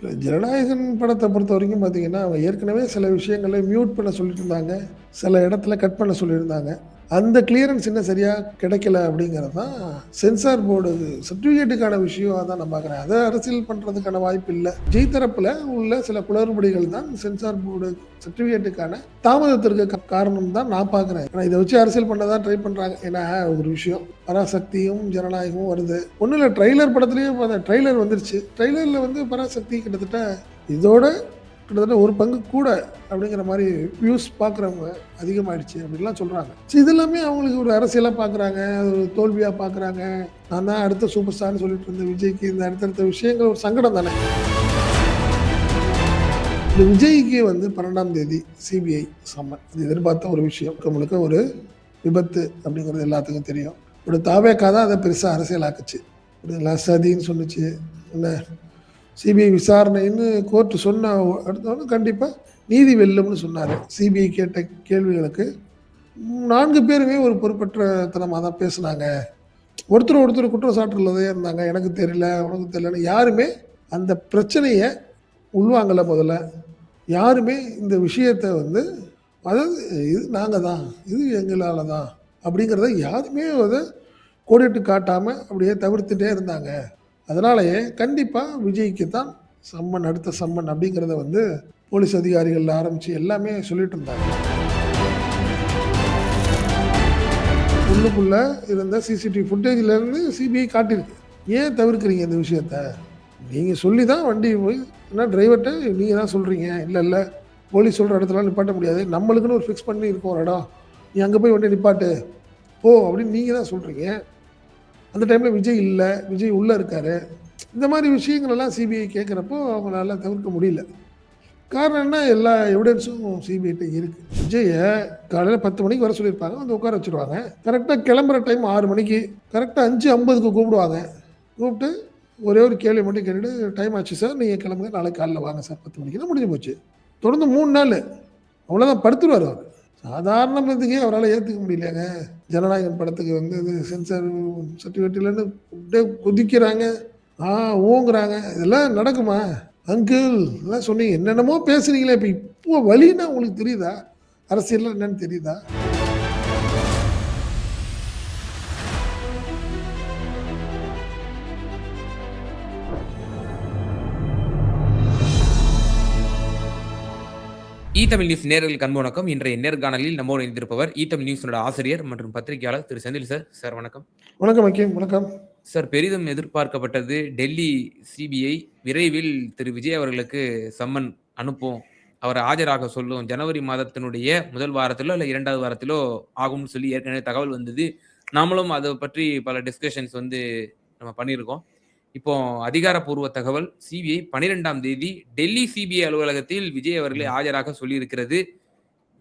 இல்ல, ஜனநாயகன் படத்தை பொறுத்த வரைக்கும் பார்த்தீங்கன்னா, அவங்க ஏற்கனவே சில விஷயங்களை மியூட் பண்ண சொல்லியிருந்தாங்க சில இடத்துல கட் பண்ண சொல்லியிருந்தாங்க. அந்த கிளியரன்ஸ் இன்னும் சரியாக கிடைக்கல அப்படிங்கிறது தான் சென்சார் போர்டு சர்டிஃபிகேட்டுக்கான விஷயம் அதான் நான் பார்க்குறேன். அதை அரசியல் பண்ணுறதுக்கான வாய்ப்பு இல்லை ஜெய் தரப்பில் உள்ள சில குளறுபடிகள் தான் சென்சார் போர்டு சர்டிஃபிகேட்டுக்கான தாமதத்திற்கு காரணம் தான் நான் பார்க்குறேன். ஆனால் இதை வச்சு அரசியல் பண்ண தான் ட்ரை பண்ணுறாங்க ஏன்னா ஒரு விஷயம் பராசக்தியும், ஜனநாயகமும் வருது. ஒன்றும் இல்லை ட்ரெய்லர் படத்திலேயே பார்த்தேன். ட்ரெய்லர் வந்துருச்சு. ட்ரெய்லரில் வந்து பராசக்தி கிட்டத்தட்ட இதோட கிட்டத்தட்ட ஒரு பங்கு கூட அப்படிங்கிற மாதிரி வியூஸ் பார்க்குறவங்க அதிகமாயிடுச்சு அப்படின்லாம் சொல்கிறாங்க ஸோ இது எல்லாமே அவங்களுக்கு ஒரு அரசியலாக பார்க்குறாங்க. அது ஒரு தோல்வியாக பார்க்குறாங்க. நான் தான் அடுத்த சூப்பர் ஸ்டார்ன்னு சொல்லிட்டு இருந்த விஜய்க்கு இந்த அடுத்தடுத்த விஷயங்கள் ஒரு சங்கடம் தானே. இந்த விஜய்க்கு வந்து 12ஆம் தேதி சிபிஐ சம்மன். இது எதிர்பார்த்த ஒரு விஷயம். முழுக்க ஒரு விபத்து அப்படிங்கிறது எல்லாத்துக்கும் தெரியும். ஒரு தாவேக்கா தான் அதை பெருசாக அரசியலாக்குச்சு. புரியுதுங்களா? சதின்னு சொன்னுச்சு. என்ன சிபிஐ விசாரணைன்னு கோர்ட்டு சொன்ன அடுத்தவொடனே கண்டிப்பாக நீதி வெல்லும்னு சொன்னார் சிபிஐ கேட்ட கேள்விகளுக்கு நான்கு பேருமே ஒரு பொறுப்பற்ற தான் பேசுனாங்க. ஒருத்தர் ஒருத்தர் குற்றச்சாட்டுள்ளதே இருந்தாங்க. எனக்கு தெரியல, உனக்கு தெரியலன்னு யாருமே அந்த பிரச்சனையை உள்வாங்கலை முதல்ல. யாருமே இந்த விஷயத்த வந்து அதாவது இது நாங்கள் தான். இது எங்களால் தான். அப்படிங்கிறத யாருமே அதை கோடிட்டு காட்டாமல் அப்படியே தவிர்த்துட்டே இருந்தாங்க. அதனாலேயே கண்டிப்பாக விஜய்க்கு தான் சம்மன் அடுத்த சம்மன் அப்படிங்கிறத வந்து போலீஸ் அதிகாரிகள் ஆரம்பித்து எல்லாமே சொல்லிட்டு இருந்தாங்க. உள்ளுக்குள்ள இருந்த சிசிடிவி ஃபுட்டேஜ்லேருந்து சிபிஐ காட்டியிருக்கு. ஏன் தவிர்க்கிறீங்க இந்த விஷயத்த? நீங்கள் சொல்லி தான் வண்டி போய் ஏன்னா டிரைவர்கிட்ட நீங்கள் தான் சொல்கிறீங்க இல்லை இல்லை போலீஸ் சொல்கிற இடத்துல நிப்பாட்ட முடியாது. நம்மளுக்குன்னு ஒரு ஃபிக்ஸ் பண்ணி இருக்கும் ஒரு இடம். நீ அங்கே போய் வண்டி நிப்பாட்டு. போ அப்படின்னு நீங்கள் தான் சொல்கிறீங்க அந்த டைமில் விஜய் இல்லை விஜய் உள்ளே இருக்காரு. இந்த மாதிரி விஷயங்களெல்லாம் சிபிஐ கேட்குறப்போ அவங்களால தவிர்க்க முடியல. காரணம் என்ன? எல்லா எவிடன்ஸும் சிபிஐட்ட இருக்கு. விஜய காலையில 10 மணிக்கு வர சொல்லியிருப்பாங்க. வந்து உட்கார வச்சுருவாங்க. கரெக்டாக கிளம்புற டைம் ஆறு மணிக்கு. கரெக்டாக அஞ்சு ஐம்பதுக்கு கூப்பிடுவாங்க. கூப்பிட்டு ஒரே ஒரு கேள்வி மட்டும் கேட்டுட்டு டைம் ஆச்சு சார். நீங்கள் கிளம்புங்க. நாளைக்கு காலையில் வாங்க சார் பத்து மணிக்கு தான் முடிஞ்சு போச்சு. தொடர்ந்து மூணு நாள் அவ்வளோதான் படுத்துருவாரு அவரு. சாதாரண இதுக்கே அவரால் ஏற்றுக்க முடியலங்க. ஜனநாயகன் படத்துக்கு வந்து இது சென்சார் சர்டிஃபிகேட்லேருந்து அப்படியே குதிக்கிறாங்க. ஆ ஓங்குறாங்க இதெல்லாம் நடக்குமா? அங்கிள் இதெல்லாம் சொன்னீங்க. என்னென்னமோ பேசுகிறீங்களே இப்போ இப்போ வழின்னா உங்களுக்கு தெரியுதா? அரசியல்னா என்னன்னு தெரியுதா? ஈ தமிழ் நியூஸ் நேயர்களுக்கு அன்பு வணக்கம். இன்றைய நேர்காணலில் நம்மோடு இணைந்திருப்பவர் ஈ தமிழ் நியூஸினோட ஆசிரியர் மற்றும் பத்திரிகையாளர் திரு செந்தில் சார். சார் வணக்கம். வணக்கம் அக்கீம். வணக்கம். சார் பெரிதும் எதிர்பார்க்கப்பட்டது டெல்லி சிபிஐ விரைவில் திரு விஜய் அவர்களுக்கு சம்மன் அனுப்பும். அவர ஆஜராக சொல்லும். ஜனவரி மாதத்தினுடைய முதல் வாரத்திலோ, இல்ல 2வது வாரத்திலோ ஆகும்னு சொல்லி ஏற்கனவே தகவல் வந்தது. நாமளும் அத பற்றி பல டிஸ்கஷன்ஸ் வந்து நம்ம பண்ணியிருக்கோம். இப்போ அதிகாரப்பூர்வ தகவல் சிபிஐ 12ஆம் தேதி டெல்லி சிபிஐ அலுவலகத்தில் விஜய் அவர்களை ஆஜராக சொல்லியிருக்கிறது.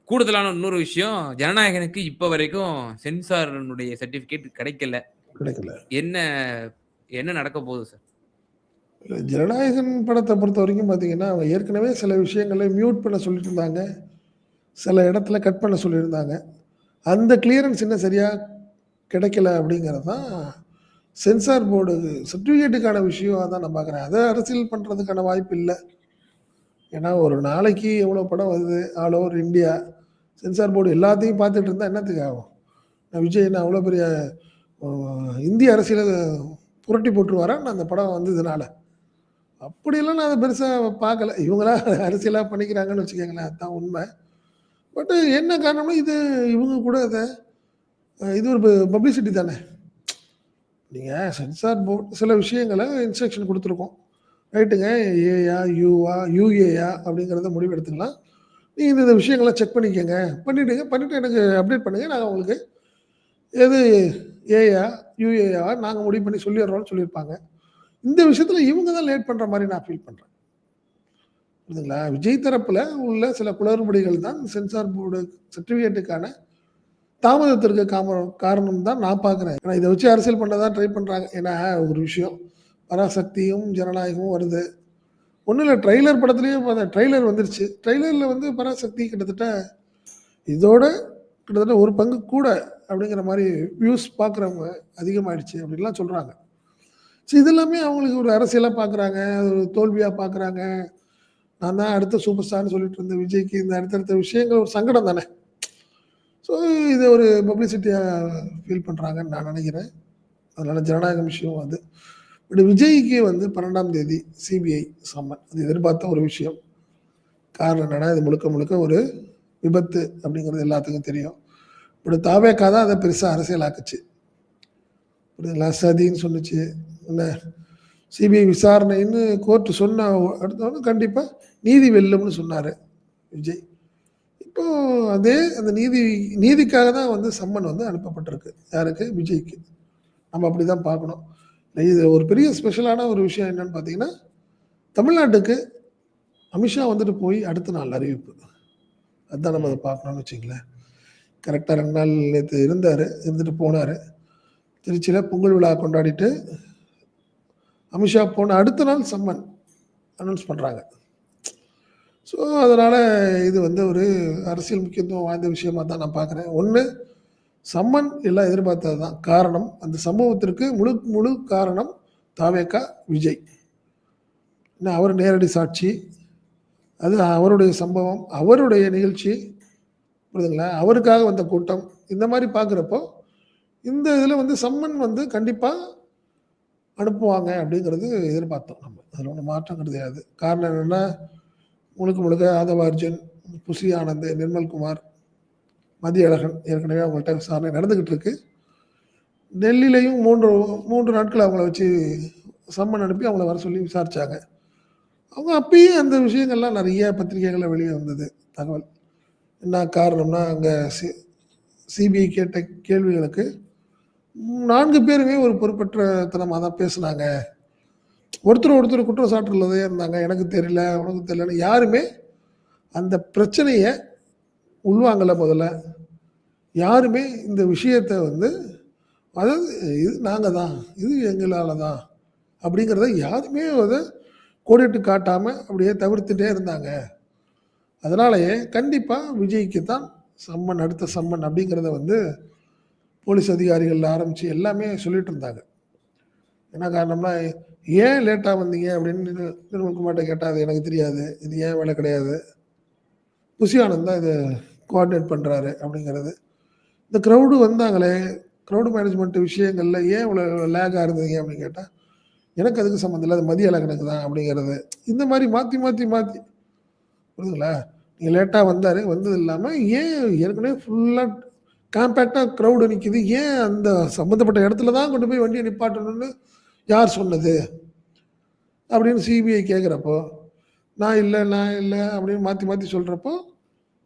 கூடுதலான இன்னொரு விஷயம் ஜனநாயகனுக்கு இப்ப வரைக்கும் சென்சாரினுடைய சர்டிஃபிகேட் கிடைக்கல. கிடைக்கல. என்ன என்ன நடக்க போகுது சார்? ஜனநாயகன் படத்தை பொறுத்த வரைக்கும் பார்த்தீங்கன்னா, அவங்க ஏற்கனவே சில விஷயங்கள மியூட் பண்ண சொல்லிட்டு இருந்தாங்க. சில இடத்துல கட் பண்ண சொல்லியிருந்தாங்க. அந்த கிளியரன்ஸ் இன்னும் சரியா கிடைக்கல அப்படிங்கிறது தான் சென்சார் போர்டு சர்டிஃபிகேட்டுக்கான விஷயம் அதான் நான் பார்க்குறேன். அதை அரசியல் பண்ணுறதுக்கான வாய்ப்பு இல்லை ஏன்னா ஒரு நாளைக்கு எவ்வளோ படம் வருது all over India. Censor board எல்லாத்தையும் பார்த்துட்டு இருந்தால் என்னத்துக்கு ஆகும்? நான் விஜய் நான் அவ்வளோ பெரிய இந்திய அரசியல புரட்டி போட்டுருவாரா நான் அந்த படம் வந்ததுனால? அப்படியெல்லாம் நான் அதை பெருசாக பார்க்கல. இவங்களா அரசியலாக பண்ணிக்கிறாங்கன்னு வச்சுக்கோங்களேன் அதுதான் உண்மை. பட்டு என்ன காரணம்னா இது இவங்க கூட அதை இது ஒரு பப்ளிசிட்டி தானே. நீங்கள் சென்சார் போர்ட் சில விஷயங்களை இன்ஸ்ட்ரக்ஷன் கொடுத்துருக்கோம் ரைட்டுங்க. ஏயா, யூவா, யூஏயா அப்படிங்கிறத முடிவு எடுத்துக்கலாம். நீங்கள் இந்த விஷயங்கள்லாம் செக் பண்ணிக்கோங்க பண்ணிவிடுங்க பண்ணிவிட்டு எனக்கு அப்டேட் பண்ணுங்கள் நாங்கள் உங்களுக்கு எது ஏயா, யூஏயா நாங்கள் முடிவு பண்ணி சொல்லிடுறோம்னு சொல்லியிருப்பாங்க. இந்த விஷயத்தில் இவங்க தான் லேட் பண்ணுற மாதிரி நான் ஃபீல் பண்ணுறேன் புரியுதுங்களா? விஜய் தரப்பில் உள்ள சில குளறுபடிகள் தான் சென்சார் போர்டு சர்டிஃபிகேட்டுக்கான தாமதத்திற்கு காம காரணம் தான் நான் பார்க்குறேன். ஏன்னா இதை வச்சு அரசியல் பண்ண தான் ட்ரை பண்ணுறாங்க ஏன்னா ஒரு விஷயம் பராசக்தியும், ஜனநாயகமும் வருது. ஒன்றும் இல்லை ட்ரெய்லர் படத்துலேயும் பார்த்தேன். ட்ரெய்லர் வந்துருச்சு. ட்ரெய்லரில் வந்து பராசக்தி கிட்டத்தட்ட இதோட கிட்டத்தட்ட ஒரு பங்கு கூட அப்படிங்கிற மாதிரி வியூஸ் பார்க்குறவங்க அதிகமாயிடுச்சு அப்படின்லாம் சொல்கிறாங்க ஸோ இது எல்லாமே அவங்களுக்கு ஒரு அரசியலாக பார்க்குறாங்க. ஒரு தோல்வியாக பார்க்குறாங்க. நான் தான் அடுத்த சூப்பர் ஸ்டார்ன்னு சொல்லிட்டு இருந்த விஜய்க்கு இந்த அடுத்தடுத்த விஷயங்கள் ஒரு சங்கடம் தானே. ஸோ இது ஒரு பப்ளிசிட்டியாக ஃபீல் பண்ணுறாங்கன்னு நான் நினைக்கிறேன். அதனால் ஜனநாயக விஷயம் அது. பட் விஜய்க்கு வந்து 12ஆம் தேதி சிபிஐ சம்மன். அது எதிர்பார்த்த ஒரு விஷயம். காரணம் என்னென்னா இது முழுக்க முழுக்க ஒரு விபத்து அப்படிங்கிறது எல்லாத்துக்கும் தெரியும். பட் தாவேக்கா தான் அதை பெருசாக அரசியலாக்குச்சு. புரியுதுங்களா? சதின்னு சொன்னுச்சு. என்ன சிபிஐ விசாரணைன்னு கோர்ட்டு சொன்ன அடுத்தவங்க கண்டிப்பாக நீதி வெல்லும்னு சொன்னார் விஜய். இப்போ அதே அந்த நீதி நீதிக்காக தான் வந்து சம்மன் வந்து அனுப்பப்பட்டிருக்கு. யாருக்கு? விஜய்க்கு. நம்ம அப்படி தான் பார்க்கணும். இது ஒரு பெரிய ஸ்பெஷலான ஒரு விஷயம் என்னன்னு பார்த்தீங்கன்னா, தமிழ்நாட்டுக்கு அமித்ஷா வந்துட்டு போய் அடுத்த நாள் அறிவிப்பு. அதுதான் நம்ம அதை பார்க்கணும்னு வச்சிங்களேன் கரெக்டாக ரெண்டு நாள் நேற்று இருந்தார் இருந்துட்டு போனார் திருச்சியில் பொங்கல் விழா கொண்டாடிட்டு அமித்ஷா போன அடுத்த நாள் சம்மன் அனௌன்ஸ் பண்ணுறாங்க ஸோ அதனால் இது வந்து ஒரு அரசியல் முக்கியத்துவம் வாய்ந்த விஷயமா தான் நான் பார்க்குறேன். ஒன்று சம்மன் எல்லாம் எதிர்பார்த்தது தான். காரணம் அந்த சம்பவத்திற்கு முழு முழு காரணம் தாவேக்கா விஜய். என்ன அவர் நேரடி சாட்சி. அது அவருடைய சம்பவம், அவருடைய நிகழ்ச்சி. புரியுதுங்களா? அவருக்காக வந்த கூட்டம். இந்த மாதிரி பார்க்குறப்போ, இந்த இதில் வந்து சம்மன் வந்து கண்டிப்பாக அனுப்புவாங்க அப்படிங்கிறது எதிர்பார்த்தோம் நம்ம. அதில் ஒண்ணும் மாற்றம் கிடையாது. காரணம் என்னென்னா முழுக்க முழுக்க ஆதவ அர்ஜுன், புசி ஆனந்த், நிர்மல்குமார், மதியழகன் ஏற்கனவே அவங்கள்ட்ட விசாரணை நடந்துக்கிட்டு இருக்கு. டெல்லியிலையும் மூன்று மூன்று நாட்கள் அவங்கள வச்சு சம்மன் அனுப்பி அவங்கள வர சொல்லி விசாரித்தாங்க அவங்க அப்பயே அந்த விஷயங்கள்லாம் நிறைய பத்திரிகைகளில் வெளியே வந்தது தகவல். என்ன காரணம்னா, அங்கே சி சிபிஐ கேட்ட கேள்விகளுக்கு நான்கு பேருமே ஒரு பொறுப்பற்ற தனமாக தான் பேசுனாங்க. ஒருத்தர் ஒருத்தர் குற்றம் சாட்டுறதுலயே இருந்தாங்க. எனக்கு தெரியல, உனக்கு தெரியலன்னு யாருமே அந்த பிரச்சனையை உள்வாங்கல முதல்ல. யாருமே இந்த விஷயத்த வந்து அதாவது இது நாங்கள் தான், இது எங்களால் தான் அப்படிங்கிறத யாருமே அதை கோடிட்டு காட்டாமல் அப்படியே தவிர்த்துட்டே இருந்தாங்க. அதனாலேயே கண்டிப்பாக விஜய்க்கு தான் சம்மன், அடுத்த சம்மன் அப்படிங்கிறத வந்து போலீஸ் அதிகாரிகள் ஆரம்பித்து எல்லாமே சொல்லிகிட்டு இருந்தாங்க. என்ன காரணம்னா, "ஏன் லேட்டாக வந்தீங்க?" அப்படின்னு நிர் நிர்மல்குமார்ட்ட கேட்டால் "அது எனக்கு தெரியாது. இது ஏன் வேலை கிடையாது. புசி ஆனந்த் தான் இதை கோஆர்டினேட் பண்ணுறாரு அப்படிங்கிறது. இந்த க்ரௌடு வந்தாங்களே, க்ரௌடு மேனேஜ்மெண்ட் விஷயங்கள்ல ஏன் இவ்வளோ லேக்காக இருந்தீங்க அப்படின்னு கேட்டால் "எனக்கு அதுக்கு சம்மந்தம் இல்லை அது மதியழகனுக்கு தான்." அப்படிங்கிறது. இந்த மாதிரி மாற்றி மாற்றி மாற்றி புரியுதுங்களா? நீங்கள் லேட்டாக வந்தார் வந்தது இல்லாமல் ஏன் ஏற்கனவே ஃபுல்லாக காம்பேக்டாக க்ரௌடு நிற்கிது ஏன் அந்த சம்மந்தப்பட்ட இடத்துல தான் கொண்டு போய் வண்டியை நிப்பாட்டணும்னு யார் சொன்னது? அப்படின்னு சிபிஐ கேட்குறப்போ "நான் இல்லை நான் இல்லை அப்படின்னு மாற்றி மாற்றி சொல்கிறப்போ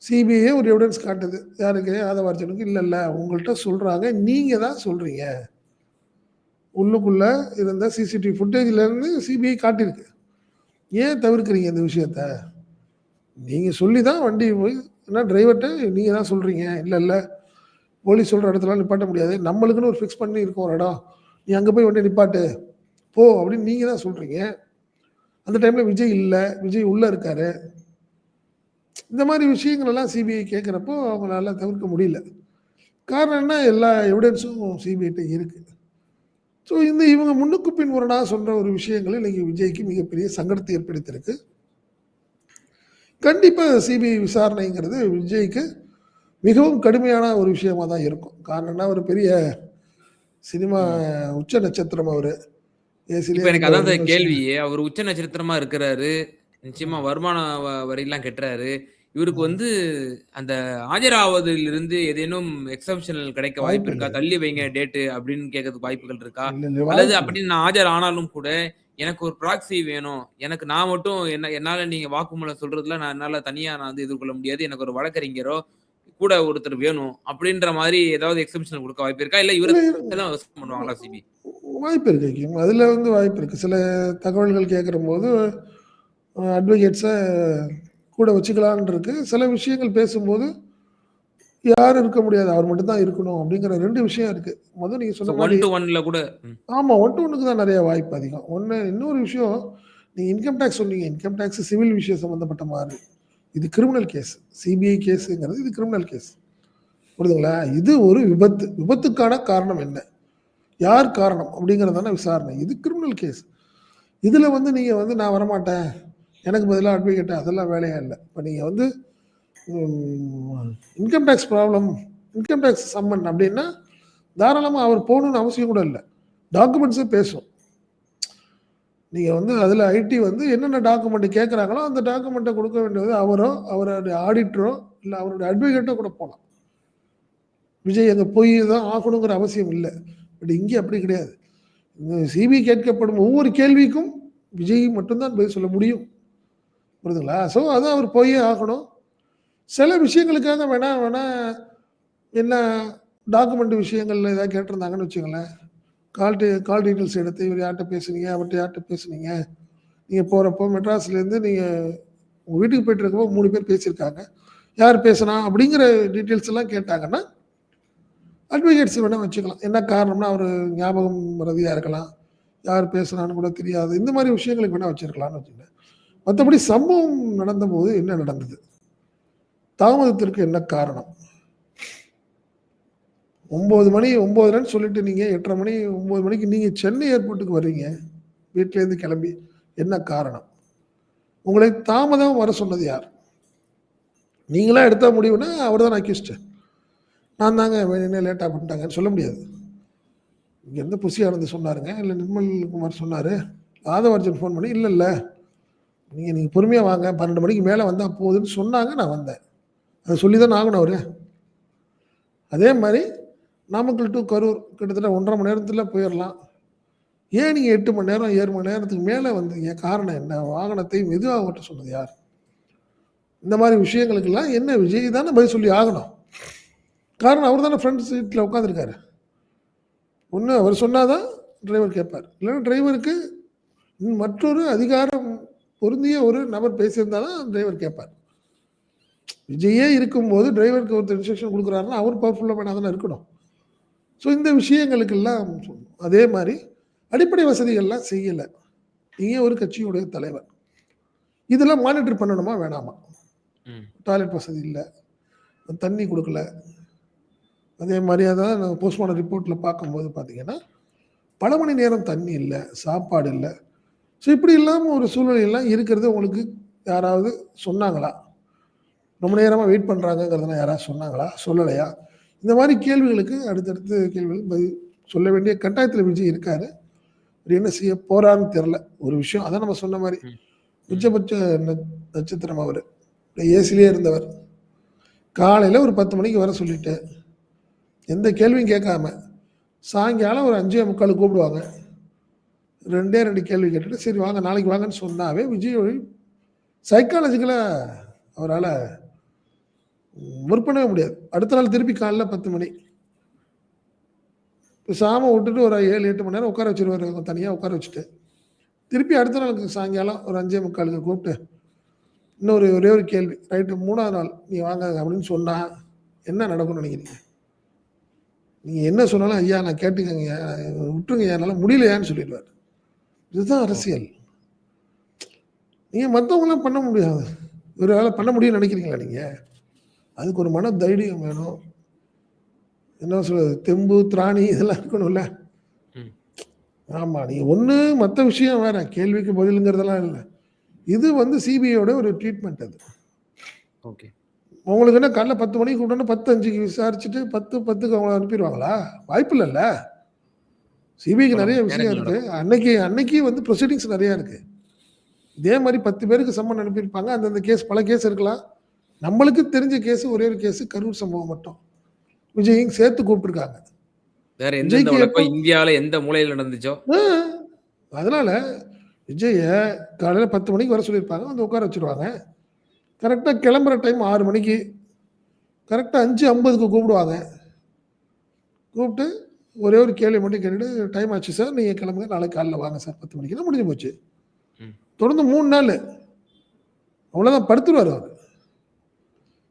சிபிஐயே ஒரு எவிடன்ஸ் காட்டுது. யாருக்கு? ஆதவ இல்லை இல்லை உங்கள்கிட்ட சொல்கிறாங்க நீங்கள் தான் சொல்கிறீங்க உள்ளுக்குள்ளே இருந்த சிசிடிவி ஃபுட்டேஜ்லேருந்து சிபிஐ காட்டியிருக்கு. ஏன் தவிர்க்கிறீங்க இந்த விஷயத்த? நீங்கள் சொல்லி தான் வண்டி போய் ஏன்னா டிரைவர்கிட்ட நீங்கள் தான் சொல்கிறீங்க இல்லை இல்லை போலீஸ் சொல்கிற இடத்துலலாம் நிப்பாட்ட முடியாது. நம்மளுக்குன்னு ஒரு ஃபிக்ஸ் பண்ணி இருக்கும் ஒரு இடம். நீ அங்கே போய் வண்டி நிப்பாட்டு. போ." அப்படின்னு நீங்க தான் சொல்றீங்க. அந்த டைம்ல விஜய் இல்லை விஜய் உள்ள இருக்காரு. இந்த மாதிரி விஷயங்கள் எல்லாம் சிபிஐ கேட்குறப்போ அவங்களால தவிர்க்க முடியல. காரணம் என்ன? எல்லா எவிடன்ஸும் சிபிஐட்ட இருக்கு. ஸோ இந்த இவங்க முன்னுக்கு பின் முரணா சொல்ற ஒரு விஷயங்கள் இன்னைக்கு விஜய்க்கு மிகப்பெரிய சங்கடத்தை ஏற்படுத்தியிருக்கு. கண்டிப்பாக சிபிஐ விசாரணைங்கிறது விஜய்க்கு மிகவும் கடுமையான ஒரு விஷயமாக தான் இருக்கும். காரணம்னா, ஒரு பெரிய சினிமா உச்ச நட்சத்திரம் அவர் இப்ப எனக்கு அதான். கேள்வியே. அவரு உச்ச நட்சத்திரமா இருக்கிறாரு. நிச்சயமா. வருமான வ வரிலாம் கட்டுறாரு. இவருக்கு. வந்து அந்த ஆஜராவதிலிருந்து ஏதேனும் எக்ஸம்ஷனல் கிடைக்க வாய்ப்பு இருக்கா? தள்ளி வைங்க. டேட்டு அப்படின்னு கேட்கறதுக்கு வாய்ப்புகள் இருக்கா? அல்லது வாய்ப்பு இல்ல. அப்படி நான் ஆஜர் ஆனாலும் கூட, எனக்கு ஒரு ப்ராக்ஸி வேணும். எனக்கு நான் மட்டும் என்ன என்னால நீங்க வாக்குமூலம் சொல்றதுல நான் என்னால தனியா நான் வந்து எதிர்கொள்ள முடியாது. எனக்கு ஒரு வழக்கறிஞரோ, கூட ஒருத்தர் வேணும். அப்படின்ற மாரி ஏதாவது எக்ஸம்ஷன் குடுக்க வாய்ப்பு இருக்கா? இல்ல இவர பண்ணுவாங்களா சிபிஐ? வாய்ப்பு இருக்கு கிம். அதுல வந்து வாய்ப்பு இருக்கு. சில தகவல்கள் கேட்கிறம்போது, அ அட்வொகேட்ஸ கூட வச்சுக்கலான்னு இருக்கு. சில விஷயங்கள் பேசும்போது, யாரும் இருக்க முடியாது. அவர் மட்டும் தான் இருக்கணும் அப்படிங்கிற 2 விஷயம் இருக்கு. மொத நீங்க சொன்ன 1 மாரி டூ 1ல கூட. ஆமா. 1 டூ 1க்கு தான் நெறைய வாய்ப்பு அதிகம். 1 இன்னொரு விஷயம், நீங்க இன்கம் டாக்ஸ் சொன்னீங்க. இன்கம் டாக்ஸ் சிவில் விஷயம் சம்மந்தப்பட்ட மாரி. இது கிரிமினல் கேஸ். சிபிஐ கேஸ்ங்கிறது இது கிரிமினல் கேஸ். புரியுதுங்களா? இது ஒரு விபத்து. விபத்துக்கான காரணம் என்ன? யார் காரணம் அப்படிங்கிறதான விசாரணை. இது கிரிமினல் கேஸ் இதில் வந்து நீங்கள் வந்து நான் வரமாட்டேன். எனக்கு பதிலாக அட்வொகேட் அதெல்லாம் வேலையாக இல்லை. இப்போ நீங்கள் வந்து income tax problem income tax summon அப்படின்னா தாராளமாக அவர் போகணும்னு அவசியம் கூட இல்லை. டாக்குமெண்ட்ஸே பேசும். நீங்கள் வந்து அதில் ஐடி வந்து என்னென்ன டாக்குமெண்ட் கேட்குறாங்களோ அந்த டாக்குமெண்ட்டை கொடுக்க வேண்டியது அவரோ அவருடைய ஆடிட்டரோ இல்லை அவருடைய அட்வொகேட்டோ கூட போகலாம் விஜய் அங்கே போய் தான் ஆகணுங்கிற அவசியம் இல்லை. பட் இங்கே அப்படி கிடையாது. சிபி கேட்கப்படும் ஒவ்வொரு கேள்விக்கும் விஜய் மட்டும்தான் பதில் சொல்ல முடியும். புரியுதுங்களா? ஸோ அதான் அவர் போயே ஆகணும். சில விஷயங்களுக்காக வேணா வேணா என்ன டாக்குமெண்ட் விஷயங்கள்ல ஏதாவது கேட்டிருந்தாங்கன்னு வச்சுங்களேன் கால் டீ கால் டீட்டெயில்ஸ் எடுத்து இவர் யார்கிட்ட பேசுனீங்க? அவர்கிட்ட யார்கிட்ட பேசுனீங்க? நீங்கள் போகிறப்போ மெட்ராஸ்லேருந்து நீங்கள் உங்கள் வீட்டுக்கு போயிட்டு இருக்கப்போ மூணு பேர் பேசியிருக்காங்க. யார் பேசுனா? அப்படிங்கிற டீட்டெயில்ஸ் எல்லாம் கேட்டாங்கன்னா அட்வொகேட்ஸ் வேணால் வச்சுக்கலாம். என்ன காரணம்னா அவர் ஞாபகம் மறதியாக இருக்கலாம். யார் பேசுகிறான்னு கூட தெரியாது. இந்த மாதிரி விஷயங்களுக்கு வேணால் வச்சிருக்கலாம்னு வச்சுக்கோங்க. மற்றபடி சம்பவம் நடந்தபோது என்ன நடந்தது? தாமதத்திற்கு என்ன காரணம்? ஒம்பது மணி ஒம்போதுலன்னு சொல்லிட்டு நீங்கள் எட்டரை மணி ஒம்பது மணிக்கு நீங்கள் சென்னை ஏர்போர்ட்டுக்கு வர்றீங்க. வீட்டிலேருந்து கிளம்பி என்ன காரணம்? உங்களை தாமதம் வர சொன்னது யார்? நீங்களாம் எடுத்த முடிவுன்னா அவர் தான் நான் அக்யூஸ்ட் நான் தாங்க என்ன லேட்டாக பண்ணிட்டாங்கன்னு சொல்ல முடியாது. இங்கேருந்து புசி ஆனந்த் சொன்னாருங்க? இல்லை நிர்மல் குமார் சொன்னார்? ஆதவர்ஜன் ஃபோன் பண்ணி இல்லை இல்லை. நீங்கள் நீங்கள் பொறுமையாக வாங்க. பன்னெண்டு மணிக்கு மேலே வந்தால் போகுதுன்னு சொன்னாங்க நான் வந்தேன். அதை சொல்லி தான் ஆகணும் அவர். அதே மாதிரி நாமக்கல் டு கரூர் கிட்டத்தட்ட ஒன்றரை மணி நேரத்தில் போயிடலாம் ஏன் நீங்கள் எட்டு மணி நேரம் ஏழு மணி நேரத்துக்கு மேலே வந்தீங்க? காரணம் என்ன? வாகனத்தை மெதுவாக ஓட்ட சொன்னது யார்? இந்த மாதிரி விஷயங்களுக்கெல்லாம் என்ன விஜய் தானே பதில் சொல்லி ஆகணும். காரணம் அவர் தானே ஃப்ரண்ட் சீட்டில் உட்காந்துருக்காரு ஒன்று அவர் சொன்னாதான் டிரைவர் கேட்பார். இல்லைன்னா டிரைவருக்கு மற்றொரு அதிகாரம் பொருந்திய ஒரு நபர் பேசியிருந்தா தான் டிரைவர் கேட்பார். விஜயே இருக்கும்போது டிரைவருக்கு ஒருத்தர் இன்ஸ்ட்ரக்ஷன் கொடுக்குறாருன்னா அவர் பவர்ஃபுல்லாக வேணா தானே இருக்கணும். ஸோ இந்த விஷயங்களுக்கெல்லாம் சொல்லணும். அதே மாதிரி அடிப்படை வசதிகள்லாம் செய்யலை. நீங்கள் ஒரு கட்சியுடைய தலைவர். இதெல்லாம் மானிட்டர் பண்ணணுமா? வேணாமா. டாய்லெட் வசதி இல்லை. தண்ணி கொடுக்கல. அதே மாதிரி அதான் போஸ்ட்மார்டம் ரிப்போர்ட்டில் பார்க்கும்போது பார்த்தீங்கன்னா பல மணி நேரம் தண்ணி இல்லை சாப்பாடு இல்லை. ஸோ இப்படி இல்லாமல் ஒரு சூழ்நிலையெல்லாம் இருக்கிறது உங்களுக்கு யாராவது சொன்னாங்களா? ரொம்ப நேரமாக வெயிட் பண்ணுறாங்கங்கிறதுலாம் யாராவது சொன்னாங்களா? சொல்லலையா? இந்த மாதிரி கேள்விகளுக்கு அடுத்தடுத்து கேள்விகளுக்கு பதில் சொல்ல வேண்டிய கட்டாயத்தில் விஜய் இருக்காரு. அவர் என்ன செய்ய போறான்னு தெரில ஒரு விஷயம் அதான் நம்ம சொன்ன மாதிரி. உச்சபட்ச நட்சத்திரம் அவர். ஏசிலே இருந்தவர். காலையில் ஒரு பத்து மணிக்கு வர சொல்லிட்டு எந்த கேள்வியும் கேட்காம சாயங்காலம் ஒரு அஞ்சே முக்கால் கூப்பிடுவாங்க. ரெண்டே ரெண்டு கேள்வி கேட்டுட்டு சரி வாங்க நாளைக்கு வாங்கன்னு சொன்னாவே விஜய் சைக்காலஜிக்கலாக அவரால் ஒர்க் பண்ணவே முடியாது. அடுத்த நாள் திருப்பி காலைல பத்து மணி. இப்போ சாமம் விட்டுட்டு ஒரு ஏழு எட்டு மணி நேரம் உட்கார வச்சிருவாரு. தனியாக உட்கார வச்சுட்டு. திருப்பி அடுத்த நாளுக்கு சாயங்காலம் ஒரு அஞ்சே முக்காலுக்கு கூப்பிட்டு இன்னொரு ஒரே ஒரு கேள்வி ரைட்டு மூணாவது நாள் நீ வாங்க அப்படின்னு சொன்னால் என்ன நடக்கும்னு நினைக்கிறீங்க? நீங்கள் என்ன சொன்னாலும் ஐயா நான் கேட்டுக்கங்க விட்டுருங்க என்னால் முடியலையான்னு சொல்லிடுவார். இதுதான் அரசியல். நீங்கள் மற்றவங்களாம் பண்ண முடியாது. ஒரு வேலை பண்ண முடியும்னு நினைக்கிறீங்களா நீங்கள் அதுக்கு ஒரு மன தைரியம் வேணும். என்ன சொல்றது? தெம்பு திராணி இதெல்லாம் இருக்கணும்ல. ஆமாம் நீ ஒன்று மற்ற விஷயம் வேற. கேள்விக்கு பதிலுங்கிறதெல்லாம் இல்லை. இது வந்து சிபிஐயோட ஒரு ட்ரீட்மெண்ட் அது. ஓகே. உங்களுக்கு என்ன காலைல பத்து மணிக்கு கூப்பிட்டோன்னா பத்து அஞ்சுக்கு விசாரிச்சுட்டு பத்து பத்துக்கு அவங்கள அனுப்பிடுவாங்களா? வாய்ப்பு இல்லைல்ல. சிபிஐக்கு நிறைய விஷயம் இருக்கு. அன்னைக்கு அன்னைக்கு வந்து ப்ரொசீடிங்ஸ் நிறைய இருக்கு. இதே மாதிரி பத்து பேருக்கு சம்மன் அனுப்பியிருப்பாங்க. அந்தந்த கேஸ் பல கேஸ் இருக்கலாம். நம்மளுக்கு தெரிஞ்ச கேஸ் ஒரே ஒரு கேஸ் கரூர் சம்பவம் மட்டும். விஜயும் சேர்த்து கூப்பிட்டுருக்காங்க. வேற எப்போ- இந்தியாவில் எந்த மூலையில் நடந்துச்சோ? அதனால விஜய காலையில் பத்து மணிக்கு வர சொல்லியிருப்பாங்க. வந்து உட்கார வச்சிருவாங்க. கரெக்டாக கிளம்புற டைம் ஆறு மணிக்கு. கரெக்டாக அஞ்சு ஐம்பதுக்கு கூப்பிடுவாங்க. கூப்பிட்டு ஒரே ஒரு கேள்வி மட்டும் கேட்டுட்டு டைம் ஆச்சு சார் நீங்கள் கிளம்புங்க. நாளைக்கு காலைல வாங்க சார் பத்து மணிக்கு. முடிஞ்சு போச்சு. தொடர்ந்து மூணு நாள். அவ்வளோதான் படுத்துருவார் அவர்.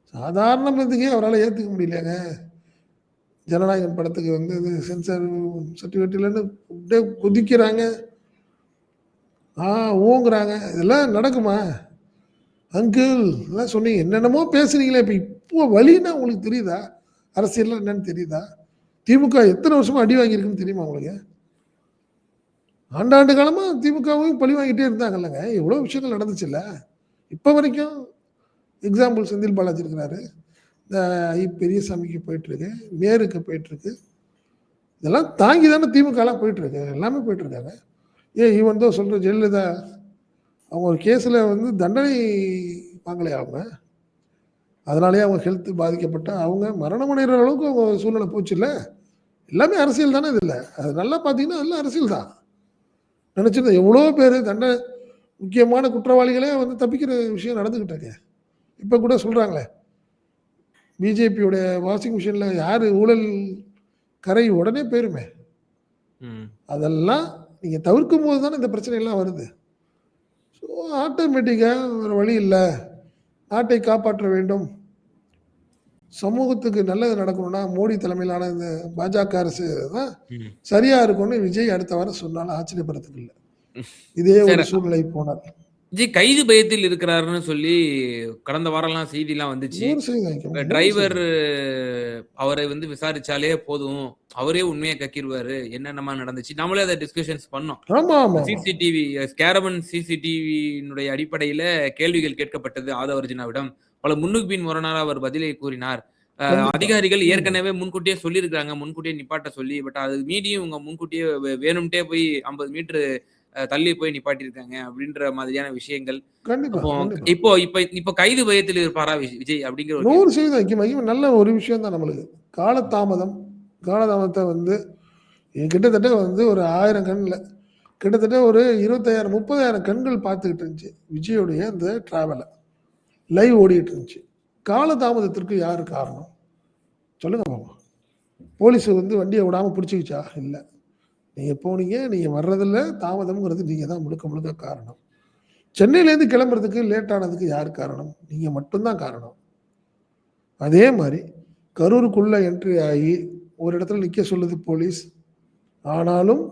சாதாரண இதுக்கே அவரால் ஏற்றுக்க முடியலங்க ஜனநாயகம் படத்துக்கு வந்து இது சென்சார் சர்டிஃபிகேட் இல்லைன்னு அப்படியே குதிக்கிறாங்க. ஆ ஊங்குறாங்க இதெல்லாம் நடக்குமா? அங்கிள் எல்லாம் சொன்னீங்க என்னென்னமோ பேசுனீங்களே இப்போ இப்போ வழின்னா உங்களுக்கு தெரியுதா? அரசியல்லாம் என்னன்னு தெரியுதா? திமுக எத்தனை வருஷமா அடி வாங்கியிருக்குன்னு தெரியுமா உங்களுக்கு? ஆண்டாண்டு காலமாக திமுகவும் பழி வாங்கிட்டே இருந்தாங்கல்லங்க. எவ்வளோ விஷயங்கள் நடந்துச்சுல்ல இப்போ வரைக்கும் எக்ஸாம்பிள் செந்தில் பாலாஜி இருக்கிறாரு. இந்த ஐ பெரியசாமிக்கு போயிட்டுருக்கு மேருக்கு நேருக்கு இதெல்லாம் தாங்கி தானே திமுகலாம் போயிட்டுருக்கு எல்லாமே போயிட்டுருக்காங்க. ஏன் இவன் தான் சொல்கிற ஜெயலலிதா அவங்க ஒரு கேஸில் வந்து தண்டனை வாங்கலையா அவங்க அதனாலேயே அவங்க ஹெல்த் பாதிக்கப்பட்ட அவங்க மரணம் அடைகிற அளவுக்கு அவங்க சூழ்நிலை போச்சு இல்லை எல்லாமே அரசியல் தானே இது இல்லை. அது நல்லா பார்த்தீங்கன்னா எல்லாம் அரசியல் தான். நினச்சிருந்தா எவ்வளோ பேர் தண்டனை முக்கியமான குற்றவாளிகளே வந்து தப்பிக்கிற விஷயம் நடந்துக்கிட்டு இருக்கு. இப்போ கூட சொல்கிறாங்களே பிஜேபியோடைய வாஷிங் மிஷினில் யார் ஊழல் கரை உடனே போயிருமே. அதெல்லாம் நீங்கள் தவிர்க்கும் போது தானே இந்த பிரச்சனை எல்லாம் வருது. ஸோ ஆட்டோமேட்டிக்காக ஒரு வழி இல்லை நாட்டை காப்பாற்ற வேண்டும் சமூகத்துக்கு நல்லது நடக்கணும்னா மோடி தலைமையிலான இந்த பாஜக அரசு தான். சரியா இருக்கும்னு விஜய் அடுத்த வாரம் சொன்னாலும் ஆச்சரியப்படுறதுக்கு இல்லை இதே ஒரு. சூழ்நிலை போனார் விஜய் கைது பயத்தில் இருக்கிறாருன்னு சொல்லி கடந்த வாரம்லாம் செய்திலாம் வந்துச்சு. டிரைவர் அவரை வந்து விசாரிச்சாலே போதும். அவரே உண்மையை கக்கிடுவாரு என்னென்னமா நடந்துச்சு? நம்மளே அதை டிஸ்கஷன்ஸ் பண்ணோம். சிசிடிவி ஸ்கேரமன் சிசிடிவியினுடைய அடிப்படையில கேள்விகள் கேட்கப்பட்டது ஆதவர்ஜினாவிடம். பல முன்னுக்கு பின் முரணாக அவர் பதிலை கூறினார். அதிகாரிகள் ஏற்கனவே முன்கூட்டியே சொல்லியிருக்காங்க முன்கூட்டியே நிப்பாட்ட சொல்லி பட் அது மீடியும் இவங்க முன்கூட்டியே வேணும்ட்டே போய் ஐம்பது மீட்டர் தள்ளி போய் நிப்பாட்டியிருக்காங்க அப்படின்ற மாதிரியான விஷயங்கள். இப்போ இப்ப இப்போ கைது பயத்தில் இருப்பாரா விஜய் அப்படிங்கிற நூறு சதவீதம் நல்ல ஒரு விஷயம் தான் நம்மளுக்கு. காலதாமதம் காலதாமதத்தை வந்து கிட்டத்தட்ட வந்து ஒரு ஆயிரம் கண்ணில். கிட்டத்தட்ட ஒரு இருபத்தாயிரம் முப்பதாயிரம் கண்கள் பார்த்துக்கிட்டு இருந்துச்சு விஜயோடைய இந்த டிராவலை லைவ் ஓடிட்டு இருந்துச்சு. காலதாமதத்திற்கு யார் காரணம்? சொல்லுங்க பாப்போம் போலீஸ் வந்து வண்டியை விடாமல் பிடிச்சிக்கிச்சா? இல்லை. நீங்கள் போனீங்க நீங்கள் வர்றதில்ல தாமதம்ங்கிறது நீங்கள் தான் முழுக்க முழுக்க காரணம். சென்னையிலேருந்து கிளம்புறதுக்கு லேட் ஆனதுக்கு யார் காரணம்? நீங்கள் மட்டும்தான் காரணம். அதே மாதிரி கரூருக்குள்ளே என்ட்ரி ஆகி ஒரு இடத்துல நிற்க சொல்லுது போலீஸ். ஆனாலும்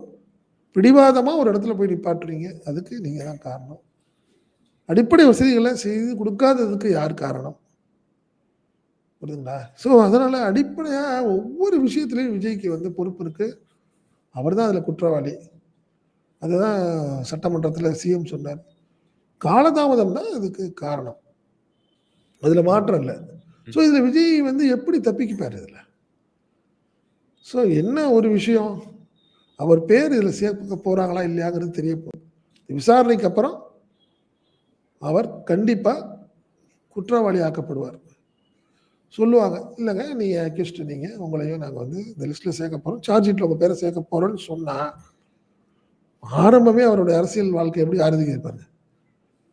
பிடிவாதமாக ஒரு இடத்துல போய் நிப்பாட்டுறீங்க அதுக்கு நீங்கள் தான் காரணம். அடிப்படை வசதிகளை செய்து கொடுக்காததுக்கு யார் காரணம்? புரியுதுங்களா? ஸோ அதனால் அடிப்படையாக ஒவ்வொரு விஷயத்துலையும் விஜய்க்கு வந்து பொறுப்பு இருக்குது அவர் தான் அதில் குற்றவாளி. அதுதான் சட்டமன்றத்தில் சிஎம் சொன்னார். காலதாமதம் தான் அதுக்கு காரணம். அதில் மாற்றம் இல்லை. ஸோ இதில் விஜய் வந்து எப்படி தப்பிக்குப்பார் இதில்? ஸோ என்ன ஒரு விஷயம்? அவர் பேர் இதில் சேர்க்க போகிறாங்களா இல்லையாங்கிறது தெரிய போகுது. விசாரணைக்கு அப்புறம் அவர் கண்டிப்பாக குற்றவாளி ஆக்கப்படுவார். சொல்லுவாங்க. இல்லைங்க நீங்கள் அக்யூஸ்ட் நீங்கள் உங்களையும் நாங்கள் வந்து இந்த லிஸ்ட்டில் சேர்க்க போகிறோம் சார்ஜ் ஷீட்டில் உங்கள் பேரை சேர்க்க போகிறோன்னு சொன்னால் ஆரம்பமே அவருடைய அரசியல் வாழ்க்கை எப்படி ஆரம்பிப்பாரு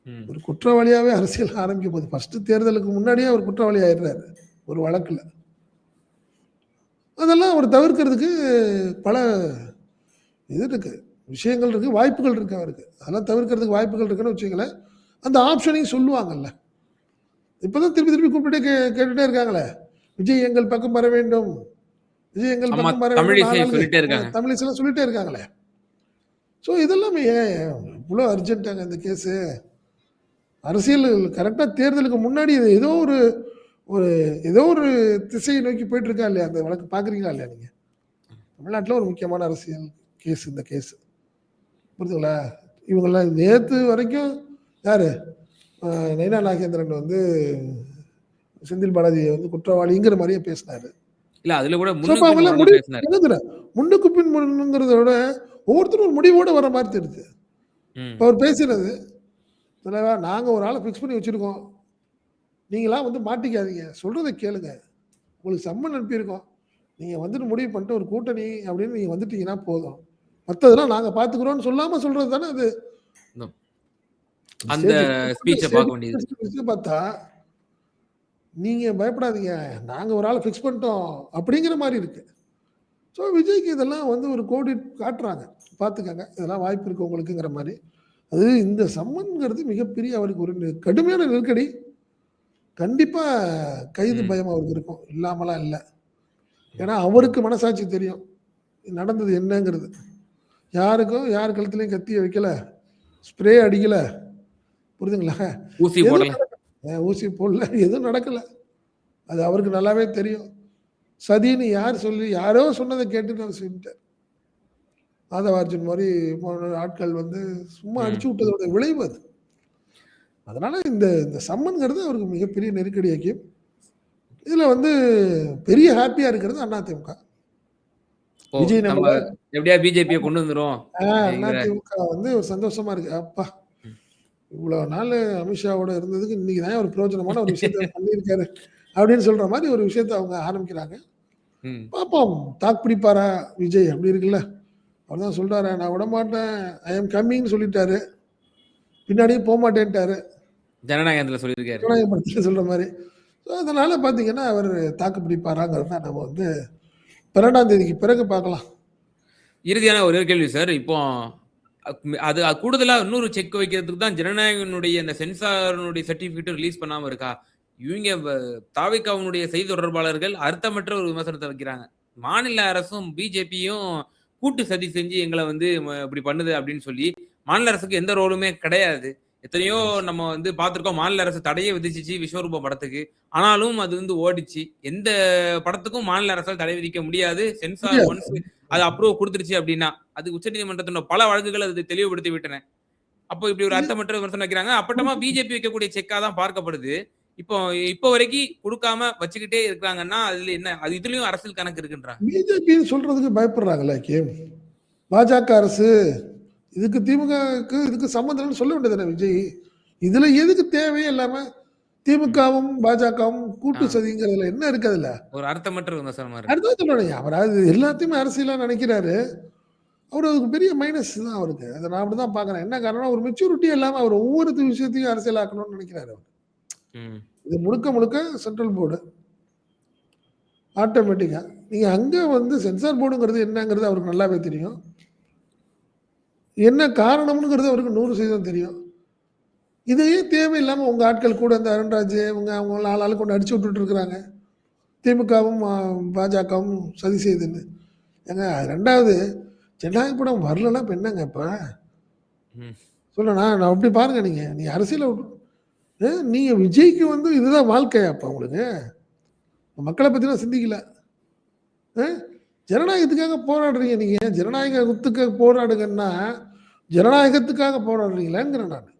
ம். ஒரு குற்றவாளியாவே அரசியல் ஆரம்பிக்க போகுது. ஃபர்ஸ்ட் தேர்தலுக்கு முன்னாடியே அவர் குற்றவாளி ஆயிடுறாரு ஒரு வழக்குல. அதெல்லாம் அவர் தவிர்க்கிறதுக்கு பல இது இருக்கு. விஷயங்கள் இருக்கு வாய்ப்புகள் இருக்கு அவருக்கு. அதெல்லாம் தவிர்க்கிறதுக்கு வாய்ப்புகள் இருக்குன்னு வச்சுங்களேன் அந்த ஆப்ஷனையும் சொல்லுவாங்கல்ல. இப்பதான் திருப்பி திருப்பி கூப்பிட்டு கே கேட்டுட்டே இருக்காங்களே. விஜய் எங்கள் பக்கம் வர வேண்டும். விஜய் எங்கள் பக்கம் வர வேண்டும். தமிழிசைலாம் சொல்லிட்டே இருக்காங்களே. ஸோ இதெல்லாம் ஏன் இவ்வளோ அர்ஜென்ட்டாங்க இந்த கேஸு அரசியல் கரெக்டாக தேர்தலுக்கு முன்னாடி இது ஏதோ ஒரு ஒரு ஏதோ ஒரு திசையை நோக்கி போயிட்டு இருக்கா இல்லையா? அந்த வழக்கு பார்க்குறீங்களா இல்லையா நீங்கள் தமிழ்நாட்டில் ஒரு முக்கியமான அரசியல் கேஸ் இந்த கேஸ் புரியுதுங்களா? இவங்கெல்லாம் நேற்று வரைக்கும் யார்? நைனா நாகேந்திரன் வந்து செந்தில் பாலாஜியை வந்து குற்றவாளிங்கிற மாதிரியே பேசினாரு. இல்ல அதுல கூட முன்னுக்கு பின் முன்னுங்கிறத விட ஒவ்வொருத்தரும் ஒரு முடிவோட வர மாதிரி தெரியுது. இப்போ அவர் பேசுறது தலைவா நாங்கள் ஒரு ஆளை ஃபிக்ஸ் பண்ணி வச்சுருக்கோம். நீங்களாம் வந்து மாட்டிக்காதீங்க. சொல்கிறத கேளுங்க. உங்களுக்கு சம்மன் அனுப்பியிருக்கோம் நீங்கள் வந்துட்டு முடிவு பண்ணிட்டு ஒரு கூட்டணி அப்படின்னு நீங்கள் வந்துட்டீங்கன்னா போதும். மற்றதெல்லாம் நாங்கள் பார்த்துக்குறோம்னு சொல்லாமல் சொல்கிறது தானே அது? அந்த ஸ்பீச்சை பார்க்க வேண்டியது. பார்த்தா நீங்கள் பயப்படாதீங்க. நாங்கள் ஒரு ஆளை ஃபிக்ஸ் பண்ணிட்டோம் அப்படிங்கிற மாதிரி இருக்கு. ஸோ விஜய்க்கு இதெல்லாம் வந்து ஒரு கோடி காட்டுறாங்க. பார்த்துக்கங்க. இதெல்லாம் வாய்ப்பு இருக்கு உங்களுக்குங்கிற மாதிரி. அது இந்த சம்மன்ங்கிறது மிகப்பெரிய அவருக்கு ஒரு கடுமையான நெருக்கடி. கண்டிப்பாக கைது. பயம் அவருக்கு இருக்கும். இல்லாமலாம் இல்லை. ஏன்னா அவருக்கு மனசாட்சி தெரியும். நடந்தது என்னங்கிறது. யாருக்கும் யார் கழுத்துலையும் கத்தியை வைக்கல. ஸ்ப்ரே அடிக்கல. புரியுதுங்களா ஊசி போடல. ஊசி போடல. எதுவும் நடக்கல. அது அவருக்கு நல்லாவே தெரியும். சதின்னு யார் சொல்லி யாரோ சொன்னதை கேட்டு அவர் செஞ்சுட்டார். மாதவார்ஜுன் மாதிரி போன ஆட்கள் வந்து சும்மா. அடிச்சு விட்டதோட விளைவு அது. அதனால இந்த இந்த சம்மன்கிறது அவருக்கு மிகப்பெரிய நெருக்கடியாக்கி இதுல வந்து பெரிய ஹாப்பியா இருக்கிறது அதிமுக விஜய் நம்ம எப்படியா பிஜேபியை கொண்டு அப்படிங்கிற அதிமுக வந்து ஒரு சந்தோஷமா இருக்கு. அப்பா ம். இவ்வளவு நாள் அமித்ஷாவோட இருந்ததுக்கு இன்னைக்கு தான் ஒரு பிரயோஜனமான ஒரு விஷயத்த பண்ணியிருக்காரு அப்படின்னு சொல்ற மாதிரி ஒரு விஷயத்த அவங்க ஆரம்பிக்கிறாங்க. பார்ப்போம். தாக்கு பிடிப்பாரா விஜய்? அப்படி இருக்குல்ல. அவர் தான் சொல்றாரு நான் விட மாட்டேன் ஐ எம் கம்மிங்னு சொல்லிட்டாரு. பின்னாடியும் போக மாட்டேன்ட்டாரு. ஜனநாயகத்துல சொல்லியிருக்காரு. ஜனநாயக படத்தில் சொல்ற மாதிரி. ஸோ அதனால பார்த்தீங்கன்னா அவர் தாக்கு பிடிப்பாராங்கிறது தான் நம்ம வந்து பன்னெண்டாம் தேதிக்கு பிறகு பார்க்கலாம். இறுதியான ஒரே கேள்வி சார். இப்போ அது கூடுதலா இன்னொரு செக் வைக்கிறதுக்கு தான் ஜனநாயகனுடைய அந்த சென்சாரனுடைய சர்டிபிகேட் ரிலீஸ் பண்ணாம இருக்கா? இவங்க வ- செய்தி தொடர்பாளர்கள் அர்த்தமற்ற ஒரு விமர்சனத்தை வைக்கிறாங்க. மாநில அரசும் பிஜேபியும் கூட்டு சதி செஞ்சு எங்களை வந்து இப்படி பண்ணுது அப்படின்னு சொல்லி மாநில அரசுக்கு எந்த ரோலுமே கிடையாது. எத்தனையோ நம்ம வந்து பார்த்திருக்கோம் மாநில அரசு தடையே விதிச்சிச்சு விஸ்வரூபம் படத்துக்கு. ஆனாலும் அது வந்து ஓடிச்சு. எந்த படத்துக்கும் மாநில அரசால் தடை விதிக்க முடியாது. சென்சார். ஒன்ஸ் அது அப்ரூவ் கொடுத்துருச்சு அப்படின்னா அது உச்சநீதிமன்றத்தினோட பல வழக்குகள் அது தெளிவுபடுத்தி விட்டன அப்போ இப்படி ஒரு அர்த்தமற்ற விமர்சனம் வைக்கிறாங்க. அப்பட்டமா பிஜேபி வைக்கக்கூடிய செக்கா தான் பார்க்கப்படுது. இப்போ இப்போ வரைக்கும் கொடுக்காம வச்சுக்கிட்டே இருக்காங்கன்னா அதுல என்ன அது இதுலயும் அரசியல் கணக்கு இருக்குன்றாங்க. பிஜேபின்னு சொல்றதுக்கு பயப்படுறாங்கல்ல கேம் பாஜக அரசு இதுக்கு திமுகவுக்கு இதுக்கு சம்மந்தம்னு சொல்ல வேண்டியதுதானே விஜய்? இதுல எதுக்கு தேவையே இல்லாம திமுகவும் பாஜகவும் கூட்டு. சதிங்கிறதுல என்ன இருக்கு அதுல? ஒரு அர்த்தமற்ற விமர்சனமா அடுத்தது சொல்றேன் அவர் அது எல்லாத்தையுமே அரசியலா நினைக்கிறாரு. அவர் அதுக்கு பெரிய மைனஸ் தான் அவருக்கு. அதை நான் அப்படிதான் பாக்குறேன் என்ன காரணம் ஒரு மெச்சூரிட்டி இல்லாம அவர் ஒவ்வொரு விஷயத்தையும் அரசியலாக்கணும்னு நினைக்கிறாரு அவர். இது முழுக்க முழுக்க சென்ட்ரல் போர்டு ஆட்டோமேட்டிக்கா நீங்க அங்க வந்து சென்சார் போர்டுங்கிறது என்னங்கிறது அவருக்கு நல்லாவே தெரியும். என்ன காரணம்ங்கிறது அவருக்கு நூறு சதவீதம் தெரியும். இதையே தேவையில்லாம உங்க ஆட்கள் கூட இந்த அருண்ராஜ் இவங்க அவங்க நாலு ஆளு கொண்டு அடிச்சு விட்டுட்டு இருக்கிறாங்க. திமுகவும் பாஜகவும் சதி செய்யுதுன்னு ஏங்க ரெண்டாவது ஜனநாயக படம் வரலன்னா இப்போ என்னங்க இப்போ? ம். சொல்லணா நான் அப்படி பாருங்க நீங்க நீ அரசியல விட்டு- ஏ, நீங்க விஜய்க்கு வந்து இதுதான் வாழ்க்கையா அப்ப உங்களுக்கு. மக்களை பத்திலாம் சிந்திக்கல. ஜனநாயகத்துக்காக போராடுறீங்க நீங்க. ஜனநாயகத்துக்கு போராடுங்கன்னா ஜனநாயகத்துக்காக போராடுறீங்களாங்கிறேன் நான்.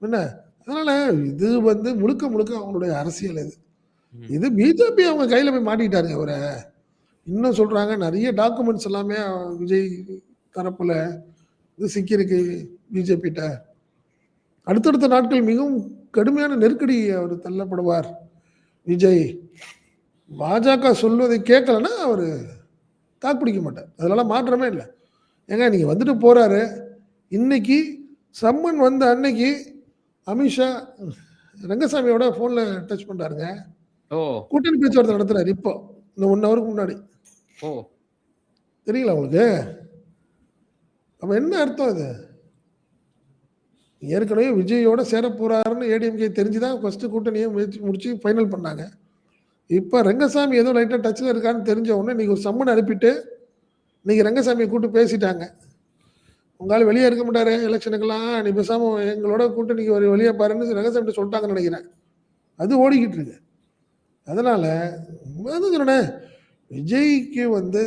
என்ன? அதனால இது வந்து முழுக்க முழுக்க அவங்களுடைய அரசியல் இது. இது பிஜேபி அவங்க கையில போய் மாட்டிக்கிட்டாருங்க அவரை. இன்னும் சொல்றாங்க நிறைய டாக்குமெண்ட்ஸ் எல்லாமே விஜய் தரப்புல இது சிக்கியிருக்கு பிஜேபிட்ட. அடுத்தடுத்த நாட்கள் மிகவும் கடுமையான நெருக்கடி அவர் தள்ளப்படுவார். விஜய் பாஜக சொல்வதை கேட்கலன்னா அவர் தாக்குப்பிடிக்க மாட்டார். அதனால மாற்றமே இல்லை. ஏங்க நீங்க வந்துட்டு போறாரு. இன்னைக்கு சம்மன் வந்த அன்னைக்கு அமித்ஷா ரங்கசாமியோட போன்ல டச் பண்றாருங்க. ஓ. கூட்டணி பேச்சுவார்த்தை நடத்துறாரு இப்போ. இந்த ஒன் ஹவருக்கு முன்னாடி. ஓ. தெரியுங்களா உங்களுக்கு? அப்ப என்ன அர்த்தம் இது? ஏற்கனவே விஜயோட சேர போறாருன்னு ஏடிஎம்கே தெரிஞ்சுதான் ஃபர்ஸ்ட் கூட்டணியை முயற்சி முடிச்சு ஃபைனல் பண்ணாங்க. இப்போ ரங்கசாமி ஏதோ லைட்டாக டச்சில் இருக்கான்னு தெரிஞ்ச உடனே நீங்கள் ஒரு சம்மன் அனுப்பிட்டு நீங்கள் ரங்கசாமியை கூப்பிட்டு பேசிட்டாங்க. உங்களால் வெளியே இருக்க மாட்டாரு எலெக்ஷனுக்கெல்லாம். நீ பேசாமல் எங்களோட கூட்டணிக்கு வர வெளியே பாருன்னு ரங்கசாமி சொல்லிட்டாங்கன்னு நினைக்கிறேன். அது ஓடிக்கிட்டு இருக்கு. அதனால அது சொன்னேன் விஜய்க்கு வந்து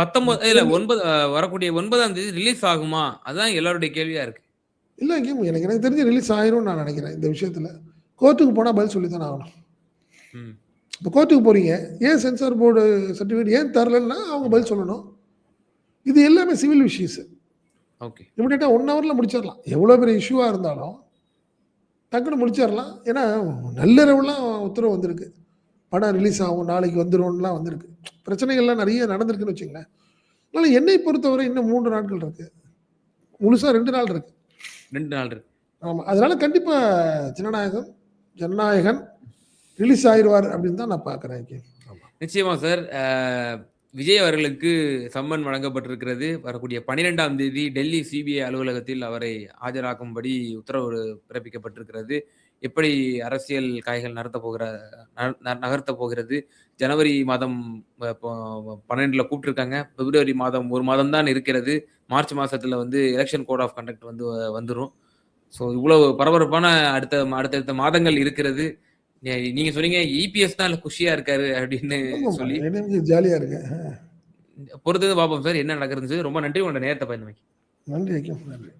பத்தொன்பது இல்ல ஒன்பது வரக்கூடிய ஒன்பதாம் தேதி ரிலீஸ் ஆகுமா? அதான் எல்லாருடைய கேள்வியா இருக்கு. இல்லை எனக்கு எனக்கு தெரிஞ்சு ரிலீஸ் ஆயிரும் நான் நினைக்கிறேன் இந்த விஷயத்தில். கோர்ட்டுக்கு போனால் பதில் சொல்லி தானே ஆகணும். இப்போ கோர்ட்டுக்கு போறீங்க ஏன் சென்சார் போர்டு சர்டிஃபிகேட் ஏன் தரலன்னா அவங்க பதில் சொல்லணும். இது எல்லாமே சிவில் இஷ்யூஸ் ஓகே. இமிடியேட்டாக ஒன் ஹவரில் முடிச்சிடலாம். எவ்வளோ பெரிய இஷ்யூவாக இருந்தாலும் டக்குன்னு முடிச்சிடலாம். ஏன்னா நள்ளிரவுலாம் உத்தரவு வந்திருக்கு. படம் ரிலீஸ் ஆகும் நாளைக்கு வந்துரும்லாம் வந்திருக்கு. பிரச்சனைகள்லாம் நிறைய நடந்திருக்குன்னு வச்சுங்களேன் அதனால் என்னை பொறுத்தவரை இன்னும் மூன்று நாட்கள் இருக்கு. முழுசாக ரெண்டு நாள் இருக்கு. ரெண்டு நாள் இருக்கு. ஆமாம் அதனால கண்டிப்பாக ஜனநாயகம் ஜனநாயகன் ரிலீஸ் ஆயிடுவார் அப்படின்னு தான் நான் பார்க்குறேன் நிச்சயமா சார். விஜய் அவர்களுக்கு சம்மன் வழங்கப்பட்டிருக்கிறது. வரக்கூடிய பனிரெண்டாம் தேதி டெல்லி சிபிஐ அலுவலகத்தில் அவரை ஆஜராக்கும்படி உத்தரவு பிறப்பிக்கப்பட்டிருக்கிறது. எப்படி அரசியல் காய்கள் நடத்த போகிற ந- ந- நகர்த்த போகிறது? ஜனவரி மாதம் பன்னெண்டில் கூப்பிட்டுருக்காங்க. பிப்ரவரி மாதம் ஒரு மாதம் தான் இருக்கிறது. மார்ச் மாதத்தில் வந்து எலெக்ஷன் கோட் ஆஃப் கண்டக்ட் வந்து வந்துடும் ஸோ இவ்வளவு பரபரப்பான அடுத்த அடுத்தடுத்த மாதங்கள் இருக்கிறது. நீங்க சொன்னீங்க இபிஎஸ் தான் குஷியா இருக்காரு அப்படின்னு சொல்லி. ஜாலியா இருக்கு. பொறுத்தது பார்ப்போம் சார். என்ன நடக்குதுன்னு சொல்லி ரொம்ப நன்றி உங்களோட நேரத்தை பயன்படுத்தி நன்றி நன்றி.